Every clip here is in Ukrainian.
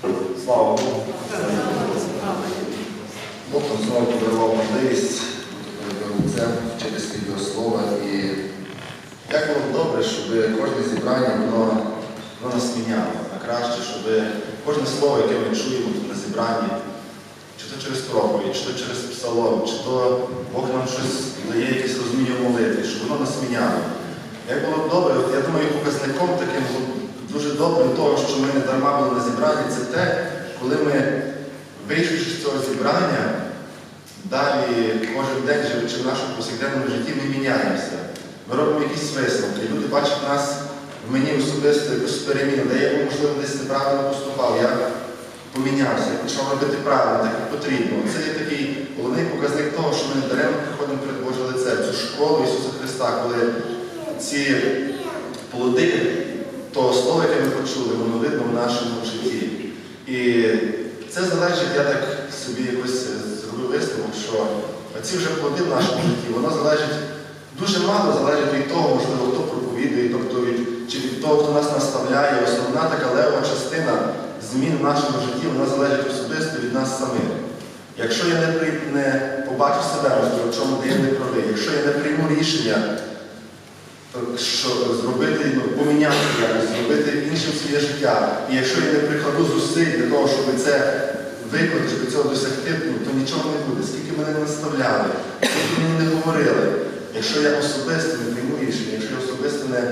Слава Богу. Бог нам знову подарував можливість це вчитися його слова. І як було добре, щоб кожне зібрання воно, воно міняло на краще, щоб кожне слово, яке ми чуємо на зібранні, чи то через проповідь, чи то через псалом, чи то Бог нам щось дає якесь розуміння в молитві, щоб воно нас міняло. Як було б добре, я думаю, показником таким дуже добрим того, що ми не дарма були на зібранні, це те, коли ми, вийшовши з цього зібрання, далі кожен день, живучи в нашому повсякденному житті, ми міняємося. Ми робимо якісь висновки. Люди бачать нас в мені особисто якусь переміну, де я, можливо, десь неправильно поступав. Я помінявся, я почав робити правильно, так як потрібно. Це є такий головний показник того, що ми не даремно приходимо перед Боже лице, цю школу Ісуса Христа, коли ці плоди того слова, яке ми почули, воно видно в нашому житті. І це залежить, я так собі якось зробив висновок, що ці вже плоди в нашому житті, воно залежить, дуже мало залежить від того, можливо, хто проповідує, тобто від, чи від того, хто нас наставляє. Основна така лева частина змін в нашому житті, вона залежить особисто від нас самих. Якщо я не, не побачу себе, в чому я не правий, якщо я не прийму рішення, що зробити, ну, поміняти якось, зробити іншим своє життя. І якщо я не прикладу зусиль для того, щоб це виконати, щоб цього досягти, ну, то нічого не буде. Скільки мене не наставляли, скільки мені не говорили. Якщо я особисто не прийму рішення, якщо я особисто не,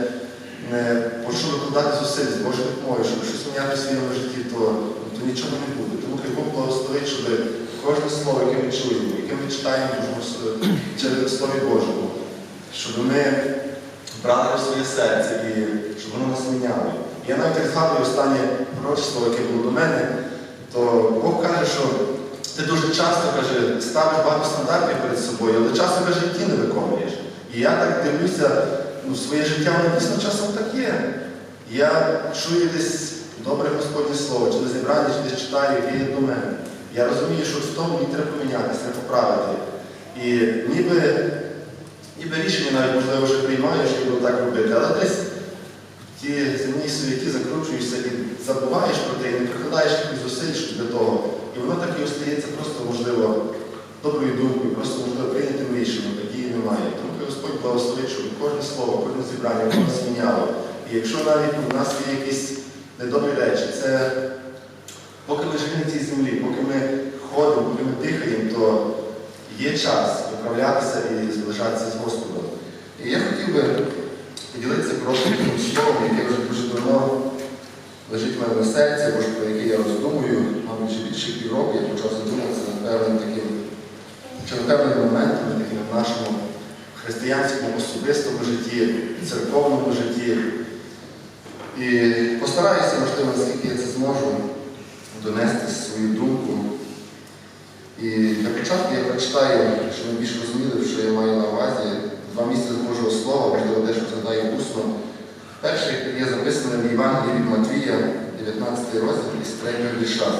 не почну викладати зусиль з Божою допомогою, щоб щось міняти в своєму житті, то, то нічого не буде. Тому хай Бог благословить, щоб кожне слово, яке ми чуємо, яке ми читаємо через Слові Божому, щоб ми брали в своє серце і щоб воно нас міняло. Я навіть згадую останнє пророчество, яке було до мене, то Бог каже, що ти дуже часто каже, ставиш багато стандартів перед собою, але часто каже, ті не виконуєш. І я так дивлюся, ну, своє життя, воно дійсно часом так є. Я чую десь добре Господнє Слово, чи на зібранні, чи десь читаю, яке є до мене. Я розумію, що в тому мені треба помінятися, треба поправити. І ніби ніби рішення навіть, можливо, вже приймаєш і буду так робити, але десь в ті земні суєті закручуєшся і забуваєш про те, і не прикладаєш якихось зусиль для того. І воно так і остається просто, можливо, доброю думкою, просто можливо прийнятим рішенням, тоді і немає. Тому Господь благословить, щоб кожне слово, кожне зібрання воно нас міняло. І якщо навіть у нас є якісь недобрі речі, це поки ми живемо на цій землі, поки ми ходимо, поки ми дихаємо, то є час виправлятися і зближатися з Господом. І я хотів би поділитися просто таким словом, яке вже дуже давно лежить в мене на серці, або ж про яке я роздумую, мабуть, вже більше півроку я почав задуматися над певним таким, чи моментом таким в нашому християнському особистому житті, церковному житті. І постараюся, можливо, наскільки я це зможу, донести свою думку. І для початку я прочитаю, щоб ви більш розуміли, що я маю на увазі, два місця з Божого Слова, можливо, дещо згадаю усно. Перше є записане в Євангелії від Матвія, 19 розділ із 3 вірша.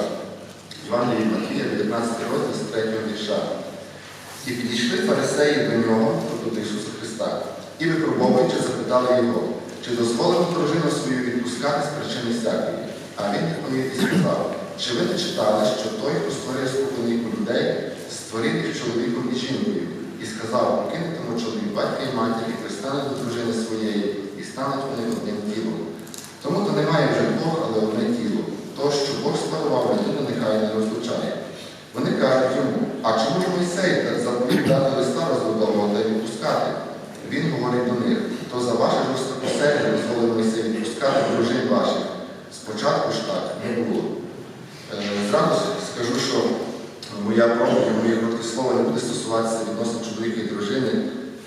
Євангелії Матвія, 19 розділ з 3 вірша. І підійшли фарисеї до нього, тобто до Ісуса Христа, і випробовуючи, запитали його, чи дозволено дружину свою відпускати з причини всякої. А він відповів і сказав, чи ви не читали, що той, хто створив спокійних людей, створив їх чоловіком і жінкою, і сказав, покинутому чоловік батька і матір, і пристане до дружини своєї, і стануть вони одним тілом. Тому то немає вже двох, але одне тіло. То, що Бог спарував, людину нехай не розлучає. Вони кажуть йому, а чому ж Мойсей заповів дати листа розводового та відпускати? Він говорить до них, то за ваше жорстокосердя дозволив Мойсей відпускати дружин ваших. Спочатку ж так не було. Е, Зразу скажу, що моя проповідь, моє коротке слово не буде стосуватися відносно чоловіка і дружини.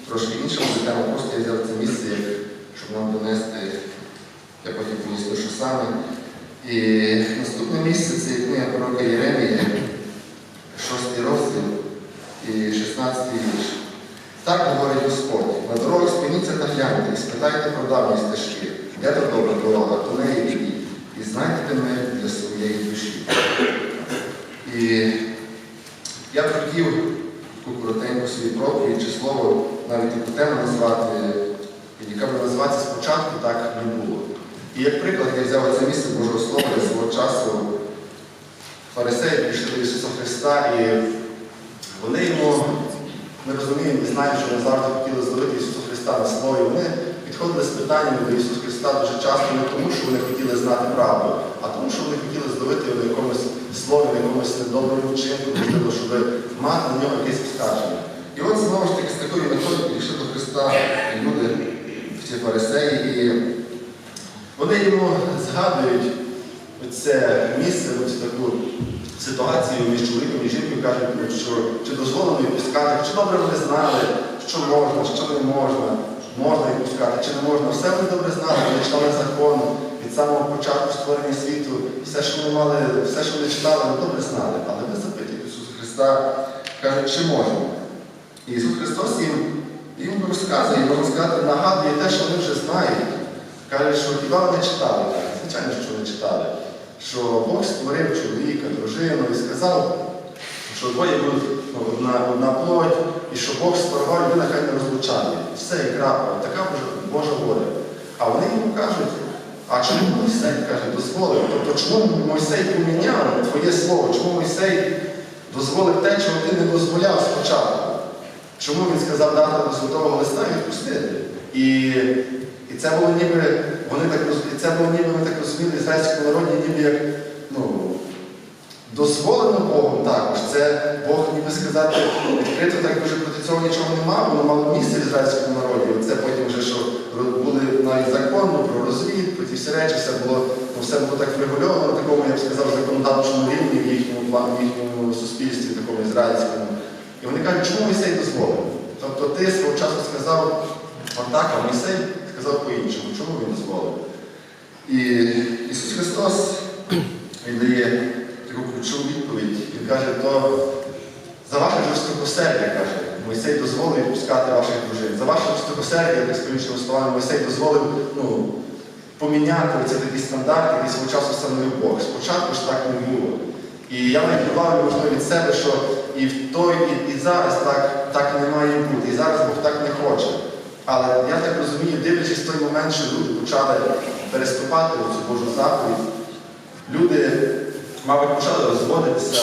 Трошки інша буде тема, просто я взяв це місце, як- щоб нам донести, я що саме. І наступне місце це книга пророка Єремії, 6 розділ і 16 вірш. Так говорить Господь, на дорогах спиніться та гляньте, і спитайте про давні стежки, де то добра дорога, то неї ідіть, і знайдете мене для своєї душі. І я б хотів таку коротеньку свою проповідь чи слово навіть таку тему назвати, яка буде називатися спочатку так не було. І як приклад я взяв це місце Божого Слова, я свого часу фарисеї прийшли до Ісуса Христа і вони йому, ми розуміємо і знаємо, що вони завжди хотіли зловити Ісуса Христа на слові. Вони підходили з питаннями до Ісуса Христа дуже часто не тому, що вони хотіли знати правду, а тому, що вони хотіли зловити його на якомусь слові, на якомусь недоброму вчинку, можливо, щоб мати на нього якесь скарження. І от знову ж таки з такої методи підійшли до Христа люди, ці фарисеї, і вони йому згадують це місце, ось таку ситуацію між чоловіком і жінкою, кажуть, ну, що чи дозволено відпускати, чи добре вони знали, що можна, що не можна, можна відпускати, чи не можна. Все вони добре знали, вони читали закон від самого початку створення світу, все, що вони мали, все, що вони читали, вони добре знали. Але ви запитують Ісуса Христа, кажуть, чи можна. І Ісус Христос їм, їм розказує, сказати, нагадує те, що вони вже знають. Каже, що хіба вони читали так? Звичайно, що вони читали. Що Бог створив чоловіка, дружину і сказав, що двоє будуть ну, одна, одна плоть, і що Бог створив людина, хай не розлучає. Все, і крапка, така Божа воля. А вони йому кажуть, а чому Мойсей каже, дозволив? Тобто чому Мойсей поміняв твоє слово? Чому Мойсей дозволив те, чого ти не дозволяв спочатку? Чому він сказав дати до святого листа і відпустити? І, і це було ніби, вони так і це було ніби, ми так розуміли, ізраїльському народі, ніби як ну, дозволено Богом також. Це Бог, ніби сказати, відкрито так дуже проти цього нічого нема, воно мало місце в ізраїльському народі. Це потім вже що були навіть закон ну, про розвід, про ті всі речі, все було, ну, все було так врегульовано на такому, я б сказав, законодавчому рівні в їхньому в їхньому суспільстві, такому ізраїльському. І вони кажуть, чому Мойсей дозволив? Тобто ти свого часу сказав отак, а Мойсей сказав по-іншому. Чому він дозволив? І Ісус Христос він дає таку ключову відповідь. Він каже, то за ваше жорстокосердя, каже, Мойсей дозволив відпускати ваших дружин. За ваше жорстокосердя, так з іншими словами, Мойсей дозволив ну, поміняти оці такі стандарти, які свого часу встановив Бог. Спочатку ж так не було. І я навіть можливо, від себе, що і в той, і, і зараз так, так не має бути, і зараз Бог так не хоче. Але я так розумію, дивлячись той момент, що люди почали переступати цю Божу заповідь, люди, мабуть, почали розводитися,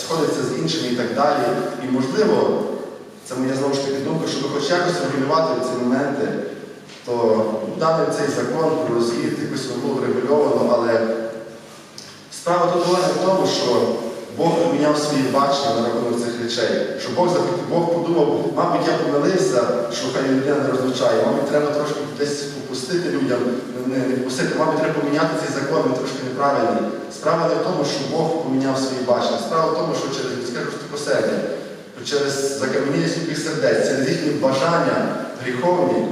сходитися з іншими і так далі. І можливо, це моя знову ж таки думка, щоб хоч якось регулювати ці моменти, то даний цей закон про розвід якось було врегульовано, але Справа тут була не в тому, що Бог поміняв свої бачення на рахунок цих речей. Що Бог захотів, Бог подумав, мабуть, я помилився, що хай людина не розлучає. Мабуть, треба трошки десь попустити людям, не, не попустити, мабуть, треба поміняти цей закон, він трошки неправильний. Справа не в тому, що Бог поміняв свої бачення. Справа в тому, що через людське жорстокосердя, через закам'янілість їхніх сердець, через їхні бажання гріховні,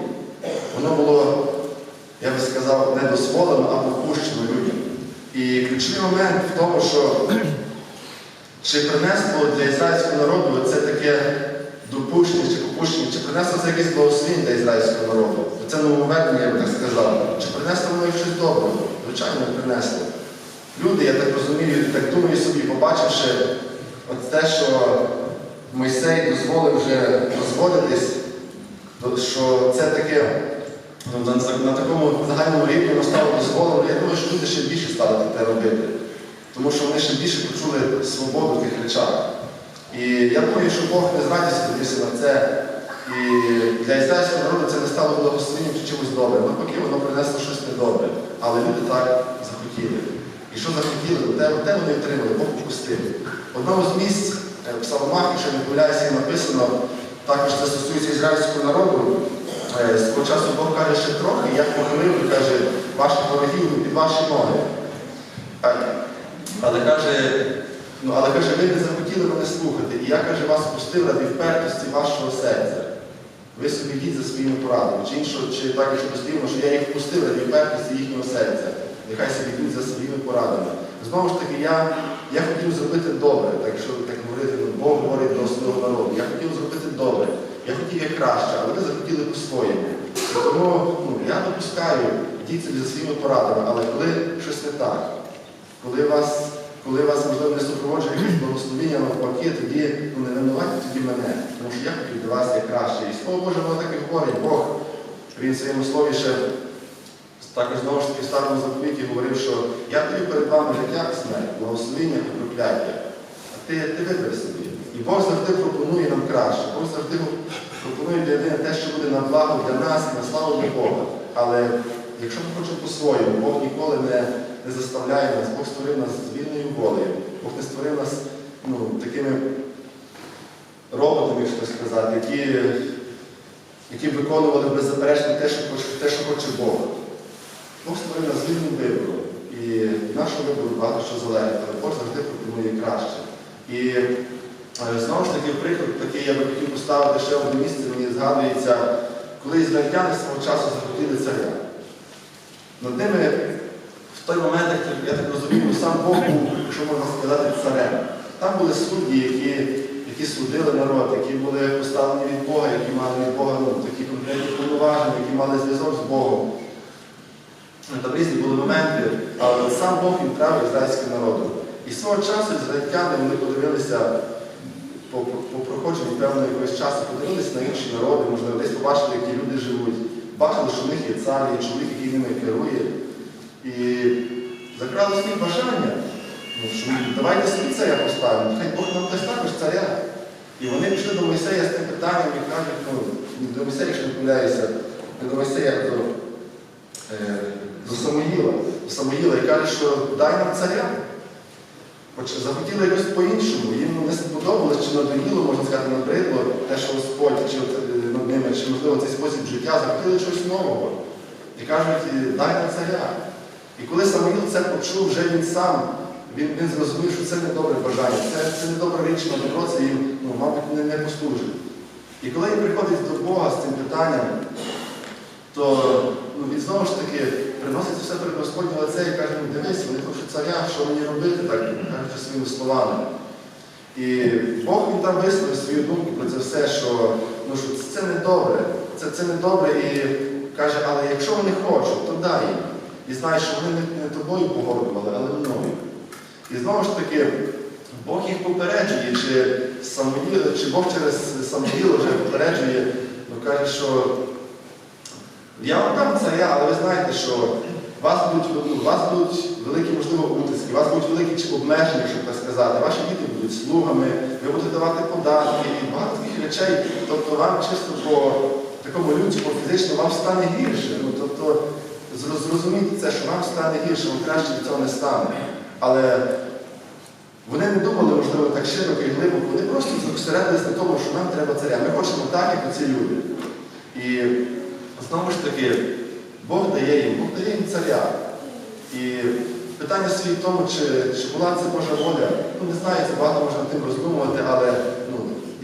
воно було, я би сказав, не дозволено, а попущено людям. І ключовий момент в тому, що чи принесло для ізраїльського народу це таке допущення чи попущення, чи принесло це якийсь благословінь для ізраїльського народу? Це нововведення, я би так сказав. Чи принесло воно щось добре? Звичайно, принесло. Люди, я так розумію, так думаю собі, побачивши от те, що Мойсей дозволив вже розводитись, що це таке ну, на, такому загальному рівні воно стало дозволено. Я думаю, що люди ще більше стали це робити. Тому що вони ще більше почули свободу в тих речах. І я думаю, що Бог не з радістю на це. І для ізраїльського народу це не стало благословенням чи чимось добрим. Навпаки, воно принесло щось недобре. Але люди так захотіли. І що захотіли, те, те вони отримали, Бог попустив. В одному з місць е, в Псаломах, якщо не помиляюся, є написано, також це стосується ізраїльського народу. Е, З того часу Бог каже, ще трохи, я похилив, каже, ваших ворогів під ваші ноги. Але каже, ну, але каже, ви не захотіли мене слухати, і я каже, вас пустив ради впертості вашого серця. Ви собі йдіть за своїми порадами. Чи іншого, чи так, якщо дослівно, що я їх впустив ради впертості їхнього серця. Нехай собі йдуть за своїми порадами. Знову ж таки, я, я хотів зробити добре, так що так говорити, ну, Бог говорить до свого народу. Я хотів зробити добре. Я хотів як краще, але ви захотіли по-своєму. Тому ну, я допускаю, йдіть собі за своїми порадами, але коли щось не так, коли вас, коли вас можливо не супроводжує якесь благословіння навпаки, тоді ну, не винуваті тоді мене, тому що я хотів для вас як краще. І слово Боже, воно так і говорить, Бог, він своєму слові ще також знову ж таки в старому заповіті говорив, що я тобі перед вами життя і смерть, благословіння і прокляття. А ти, ти вибери собі. І Бог завжди пропонує нам краще. Бог завжди пропонує для людини те, що буде на благо для нас і на славу для Бога. Але якщо ми хочемо по-своєму, Бог ніколи не, не заставляє нас, Бог створив нас з вільною волею. Бог не створив нас ну, такими роботами, якщо сказати, які, які виконували беззаперечно те, що хоче, те, що хоче Бог. Бог створив нас з вільним вибором. І нашого вибору багато що залежить, але Бог завжди пропонує краще. І е, знову ж таки, приклад такий я би хотів поставити ще одне місце, мені згадується, коли ізраїльтяни свого часу захотіли царя. Над ними той момент, я так розумію, сам Бог був, якщо можна сказати, царем. Там були судді, які, які судили народ, які були поставлені від Бога, які мали від Бога ну, такі конкретні повноваження, які мали зв'язок з Богом. Там різні були моменти, але сам Бог він правив ізраїльським народом. І свого часу ізраїльтяни вони подивилися по, по, по проходженню якогось часу, подивилися на інші народи, можливо, десь побачили, які люди живуть. Бачили, що в них є цар, є чоловік, який ними керує. І закрали собі бажання, ну, що давайте собі царя поставимо, хай Бог нам дасть також царя. І вони пішли до Мойсея з тим питанням і кажуть, ну, до Мойсея, якщо не помиляюся, не до Мойсея, а до, е, до Самоїла. До Самоїла і каже, що дай нам царя. Захотіли якось по-іншому, їм не сподобалось, чи надоїло, можна сказати, набридло те, що Господь чи е, над ними, чи можливо цей спосіб життя, захотіли щось нового. І кажуть, «Е, дай нам царя. І коли Самуїл це почув, вже він сам, він, він зрозумів, що це не добре бажання, це, це не добра річ на добро, це їм, ну, мабуть, не, не послужить. І коли він приходить до Бога з цим питанням, то ну, він знову ж таки приносить все перед Господнє лице і каже, ну дивись, вони хочуть царя, що мені робити, так кажучи своїми словами. І Бог він там висловив свою думку про це все, що, ну, що це не добре, це, це не добре і каже, але якщо вони хочуть, то дай їм. І знаєш, що вони не, тобою погордували, але мною. І знову ж таки, Бог їх попереджує, чи, Самуїл, чи Бог через Самуїла вже попереджує, ну каже, що я вам дам царя, але ви знаєте, що вас будуть, вас будуть великі, можливо, утиски, вас будуть великі чи обмеження, щоб так сказати. Ваші діти будуть слугами, ви будете давати податки і багато таких речей. Тобто вам чисто по такому людському, фізично вам стане гірше. Ну, тобто зро- зрозумійте це, що вам стане гірше, вам краще від цього не стане. Але вони не думали, можливо, так широко і глибоко, вони просто зосередились на тому, що нам треба царя. Ми хочемо так, як оці люди. І знову ж таки, Бог дає їм, Бог дає їм царя. І питання стоїть в тому, чи, чи була це Божа воля. Ну, не знаю, це багато можна тим роздумувати, але ну,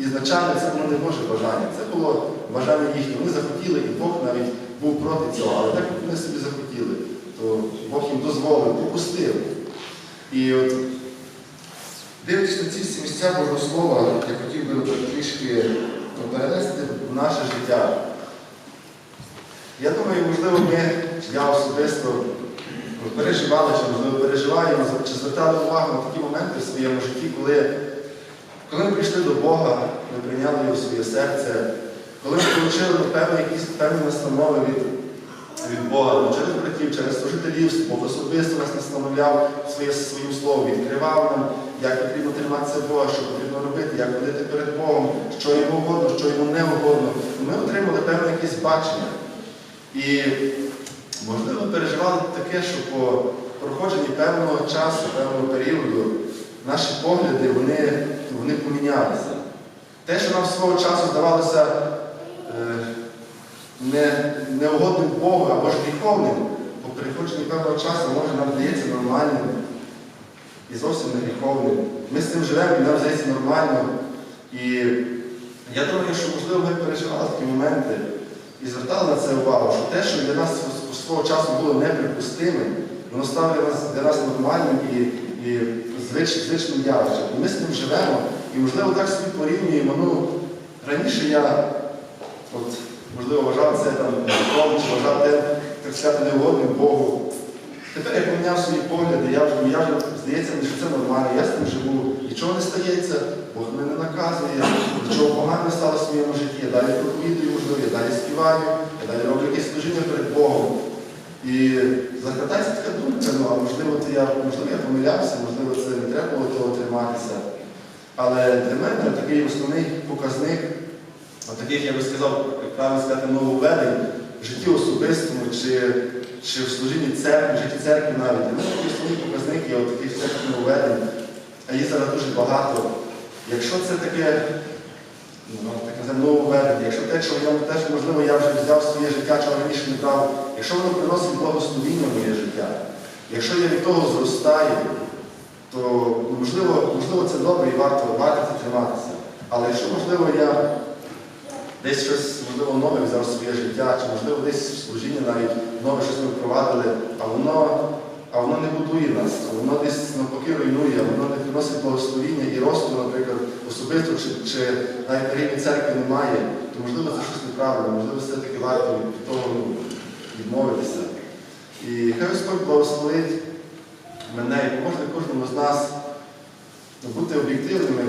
ізначально це було не Боже бажання. Це було бажання їхнє. Вони захотіли, і Бог навіть був проти цього. Але так як вони собі захотіли, то Бог їм дозволив, попустив. І от, дивлячись на ці всі місця Божого Слова, я хотів би трішки ну, перенести в наше життя. Я думаю, можливо, ми, я особисто переживали, чи можливо переживаємо, чи звертали увагу на такі моменти в своєму житті, коли, коли ми прийшли до Бога, ми прийняли його в своє серце, коли ми отримали певні якісь певні настанови від, від Бога, ну, через братів, через служителів, Бог особисто нас настановляв своє, своїм словом, відкривав нам, як потрібно триматися Бога, що потрібно робити, як ходити перед Богом, що йому угодно, що йому не угодно. Ми отримали певне якесь бачення. І, можливо, переживали таке, що по проходженні певного часу, певного періоду, наші погляди вони, вони помінялися. Те, що нам свого часу здавалося не, неугодним Богу або ж гріховним, по переходженні певного часу може нам здається нормальним і зовсім не гріховним. Ми з цим живемо і нам здається нормально. І я думаю, що можливо ми переживали такі моменти і звертали на це увагу, що те, що для нас свого часу було неприпустимим, воно стало для нас нормальним і, і звич, звичним явищем. І ми з ним живемо, і можливо так собі порівнюємо. Ну, раніше я, от, можливо, вважав це там гріхом, чи так сказати, неугодним Богу. Тепер я поміняв свої погляди, я вже, я вже здається, що це нормально, я з ним живу, нічого не стається, Бог мене не наказує, нічого поганого стало в своєму житті, я далі проповідую, можливо, я далі співаю, я далі роблю якесь служіння перед Богом. І закладається така думка, ну, а можливо, то я, можливо, я помилявся, можливо, це не треба було того триматися. Але для мене такий основний показник, таких, я би сказав, як правильно сказати, нововведень в житті особистому чи, чи в служінні церкви, в житті церкви навіть. Для мене такий основний показник от таких всяких нововведень, а їх зараз дуже багато. Якщо це таке, ну, таке нововведення, якщо те, що я теж, можливо, я вже взяв своє життя, чого раніше не брав, якщо воно приносить благословіння в моє життя, якщо я від того зростаю, то ну, можливо, можливо це добре і варто, варто це триматися. Але якщо, можливо, я десь щось, можливо, нове взяв своє життя, чи можливо десь в служінні навіть нове щось ми впровадили, а воно, а воно не будує нас, а воно десь навпаки руйнує, а воно не приносить благословіння і росту, наприклад, особисто, чи, чи навіть на рівні церкви немає, то можливо це щось неправильно, можливо, все-таки варто від того ну, відмовитися. І хай Господь благословить мене і поможе кожному з нас ну, бути об'єктивними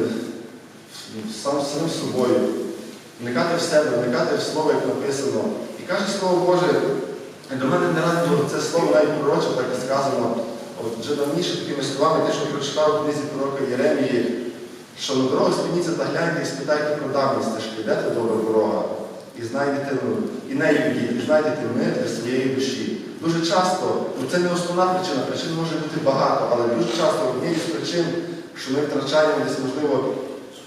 ну, сам самим собою, вникати в себе, вникати в слово, як написано. І каже Слово Боже, до мене не раз це слово навіть пророче, так і сказано. От вже давніше такими словами, те, що прочитав в книзі пророка Єремії, що на дорогу спиніться та гляньте і спитайте про давні стежки, де та добра дорога, і знайдете і нею йдіть, і знайдете мир для своєї душі. Дуже часто, ну це не основна причина, причин може бути багато, але дуже часто однією з причин, що ми втрачаємо десь, можливо,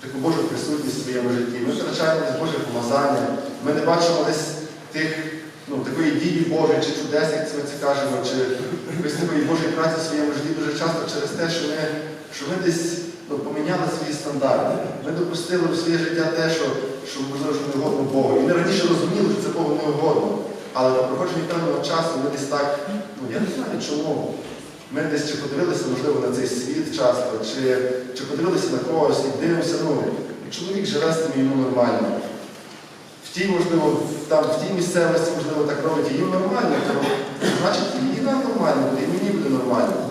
таку Божу присутність в своєму житті, ми втрачаємо десь Боже помазання, ми не бачимо десь тих, ну, такої дії Божої, чи чудес, як ми це кажемо, чи якоїсь такої Божої праці в своєму житті дуже часто через те, що ми, що ми десь ну, поміняли свої стандарти. Ми допустили в своє життя те, що, що можливо, не угодно Богу. І ми раніше розуміли, що це Богу не угодно. Але по проходженні певного часу ми десь так, ну я не знаю чому. Ми десь чи подивилися, можливо, на цей світ часто, чи, чи подивилися на когось і дивимося, ну, чоловік живе з тим йому нормально. В тій, можливо, там, в тій місцевості, можливо, так робить, їм нормально, то значить і нам нормально і мені буде нормально.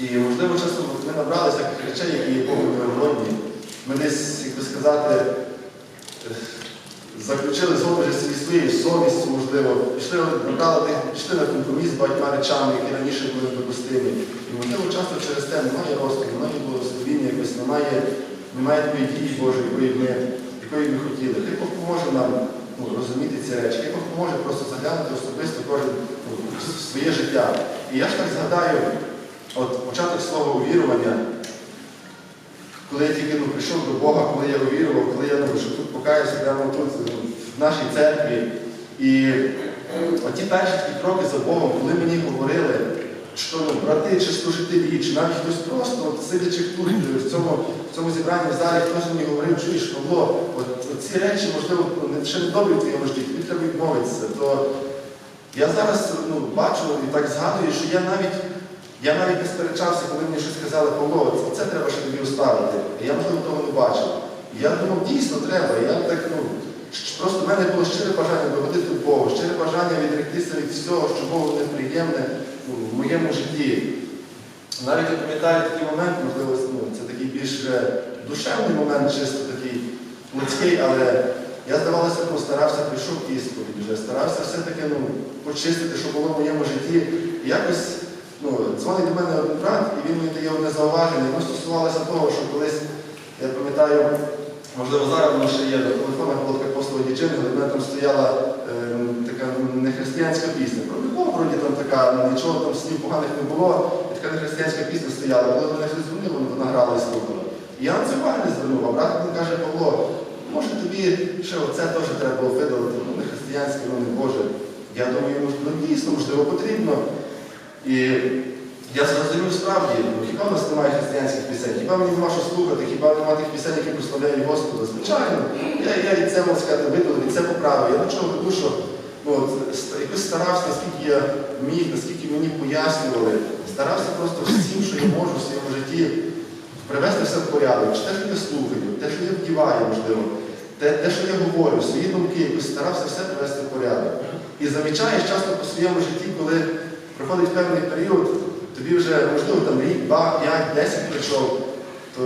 І, можливо, часом от ми набрали всяких речей, які є Богу невгодні. Ми десь, як би сказати, заключили згоду зі своєю совістю, можливо, пішли, тих, пішли на компроміс з багатьма речами, які раніше були допустимі. І можливо, часто через те немає росту, немає благословіння, якось немає, немає такої дії Божої, якої ми, якої ми хотіли. Хай Бог поможе нам ну, розуміти ці речі, хай Бог поможе просто заглянути особисто кожен ну, своє життя. І я ж так згадаю, от початок слова увірування, коли я тільки ну, прийшов до Бога, коли я увірував, коли я ну, що тут покаюся прямо тут, ну, в нашій церкві. І оті перші такі кроки за Богом, коли мені говорили, що ну, брати чи служителі, чи навіть хтось просто, от, сидячи тут, в цьому, в цьому зібранні в залі, хтось мені говорив, чуєш, Павло, от, от ці речі, можливо, ну, не- ще не добрі в твоєму житті, тобі треба відмовитися. То я зараз ну, бачу і так згадую, що я навіть я навіть не сперечався, коли мені щось це, треба ще тобі оставити. Я, можливо, того не бачив. Я думав, дійсно треба. Я так, ну, просто в мене було щире бажання догодити Богу, щире бажання відректися від всього, що Богу неприємне ну, в моєму житті. Навіть я пам'ятаю такий момент, можливо, ну, це такий більш душевний момент, чисто такий людський, але я, здавалося, ну, старався, прийшов ісповідь вже, старався все-таки ну, почистити, що було в моєму житті. Якось ну, дзвонить до мене один брат, і він мені дає одне зауваження. Воно стосувалося того, що колись, я пам'ятаю, можливо, зараз воно ще є, на телефонах була така послуга дівчинка, до мене там стояла ем, така нехристиянська пісня. Про любов, вроді там така, ну, нічого там слів поганих не було, і така нехристиянська пісня стояла. Коли до мене хтось дзвонив, вона грала і слухала. І я на це уваги не звернув, а брат він каже, Павло, може тобі ще оце теж треба було видалити, ну не християнське, ну не Боже. Я думаю, ну, ну дійсно, можливо, потрібно. І я зрозумів справді, ну, хіба нас немає християнських пісень, хіба мені нема що слухати, хіба немає тих пісень, які прославляють Господа. Звичайно, я, я і це можна сказати, видалив, і це поправив. Я чого веду, що ну, якось старався, наскільки я міг, наскільки мені пояснювали, старався просто всім, що я можу в своєму житті привести все в порядок, чи те, що я слухаю, те, що я вдіваю, можливо, те, те, що я говорю, свої думки, якось старався все привести в порядок. І замічаєш часто по своєму житті, коли проходить певний період, тобі вже, можливо, там рік, два, п'ять, десять пройшов, то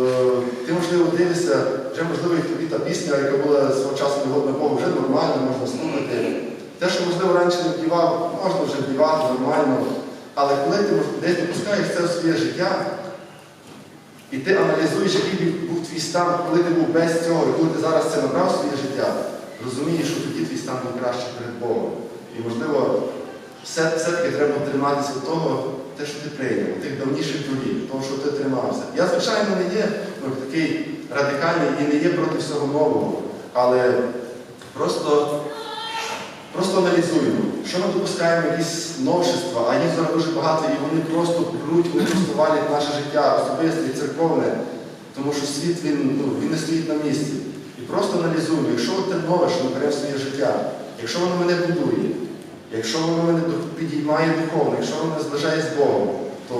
ти, можливо, дивишся, вже, можливо, і тобі та пісня, яка була свого часу негодна Богу, вже нормально, можна слухати. Те, що можливо раніше не вдівав, можна вже вдівати нормально. Але коли ти десь допускаєш це в своє життя, і ти аналізуєш, який був- твій стан, коли ти був без цього, і коли ти зараз це набрав в своє життя, розумієш, що тоді твій стан був краще перед Богом. І можливо, все-таки треба триматися того, те, що ти прийняв, тих давніших доріг, того, що ти тримався. Я, звичайно, не є ну, такий радикальний і не є проти всього нового, але просто, просто аналізуємо, що ми допускаємо якісь новшества, а їх зараз дуже багато, і вони просто беруть, вони просто наше життя, особисте і церковне, тому що світ він, ну, він не стоїть на місці. І просто аналізуємо, якщо те нове, що ми беремо в своє життя, якщо воно мене будує, якщо воно мене підіймає духовно, якщо воно зближає з Богом, то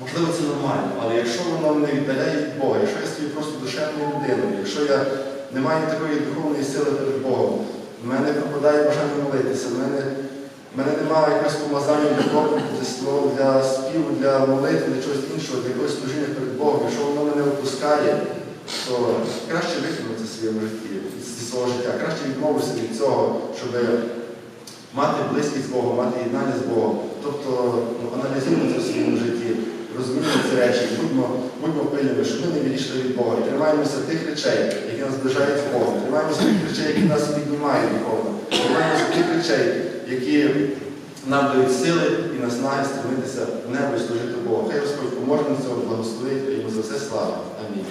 можливо це нормально. Але якщо воно мене віддаляє від Бога, якщо я стою просто душевною людиною, якщо я не маю такої духовної сили перед Богом, в мене пропадає бажання молитися, в мене, в мене немає якогось помазання для проповіді, для співу, для молитви, для чогось іншого, для якогось служіння перед Богом, якщо воно мене опускає, то краще викинути своєму житті, зі свого життя, краще відмовитися від цього, щоб мати близькість з Богом, мати єднання з Богом. Тобто ну, аналізуємо це в своєму житті, розуміємо ці речі, будьмо, будьмо пильними, щоб ми не відійшли від Бога. І тримаємося тих речей, які нас зближають з Богом. Тримаємося тих речей, які нас піднімають духовно. Тримаємося тих речей, які нам дають сили і наснаги стремитися в небо і служити Богу. Хай Господь поможе нам цього, благословить і йому за все слава. Амінь.